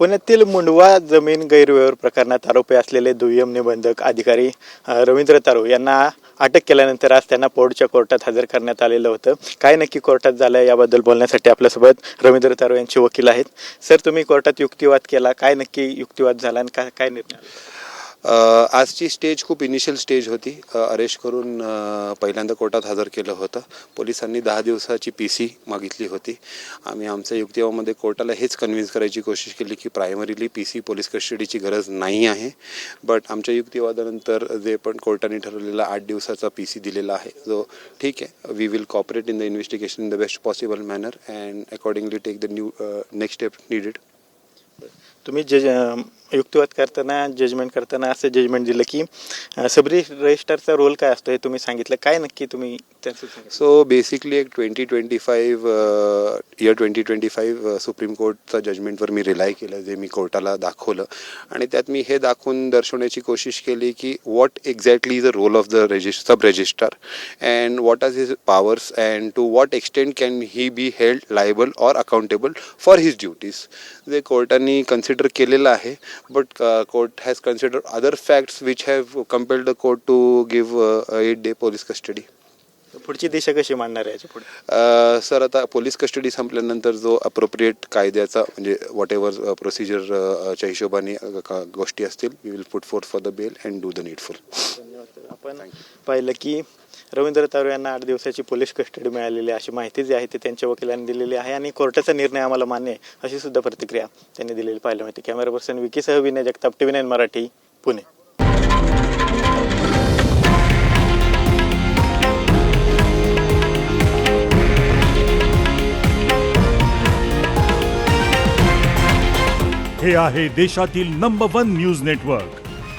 पुण्यातील मुंडवा जमीन गैरव्यवहार प्रकरणात आरोपी असलेले दुय्यम निबंधक अधिकारी रवींद्र तारू यांना अटक केल्यानंतर आज त्यांना पोर्टच्या कोर्टात हजर करण्यात आलेलं होतं. काय नक्की कोर्टात झालं याबद्दल बोलण्यासाठी आपल्यासोबत रवींद्र तारू यांचे वकील आहेत. सर तुम्ही कोर्टात युक्तिवाद केला. काय नक्की युक्तिवाद झाला आणि काय काय निर्णय आजची स्टेज खूप इनिशियल स्टेज होती. अरेस्ट करून पहिल्यांदा कोर्टात हजर केलं होतं. पोलिसांनी दहा दिवसाची पी सी मागितली होती. आम्ही आमच्या युक्तिवामध्ये कोर्टाला हेच कन्व्हिन्स करायची कोशिश केली की प्रायमरीली पी सी पोलीस कस्टडीची गरज नाही आहे. बट आमच्या युक्तिवादानंतर जे पण कोर्टाने ठरवलेला आठ दिवसाचा पी सी दिलेला आहे जो ठीक आहे. We will cooperate in the investigation in the best possible manner and accordingly take the new next step needed तुम्ही जे युक्तिवाद करताना जजमेंट करताना असं जजमेंट दिलं की सबरी रजिस्टरचा रोल काय असतो हे तुम्ही सांगितलं. काय नक्की तुम्ही त्याचं सो बेसिकली एक twenty twenty five year twenty twenty five supreme कोर्टचा जजमेंटवर मी रिलाय केलं जे मी कोर्टाला दाखवलं. आणि त्यात मी हे दाखवून दर्शवण्याची कोशिश केली की what exactly is the role of the regist sub registrar and what are his powers and to what extent can he be held liable or accountable for his duties जे कोर्टाने कन्सिडर केलेलं आहे but court has consider other facts which have compelled the court to give eight day police custody पुढची दिशा कशी मांडणार आहे पुढे? सर आता पोलीस कस्टडी संपल्यानंतर जो अप्रोप्रिएट कायद्याचा म्हणजे वॉट एव्हर प्रोसिजरच्या हिशोबाने गोष्टी असतील we will put forth for the bail and do the needful आपण पाहिलं की रवींद्र तारू यांना आठ दिवसाची पोलीस कस्टडी मिळालेली आहे. अशी माहिती जी आहे ती त्यांच्या वकिलांनी दिलेली आहे आणि कोर्टाचा निर्णय आम्हाला मान्य आहे अशी सुद्धा प्रतिक्रिया त्यांनी दिलेली पाहायला मिळते कॅमेरा पर्सन विकीसह विनय जगताप टी नाईन मराठी पुणे. हे आहे देशातील नंबर वन न्यूज नेटवर्क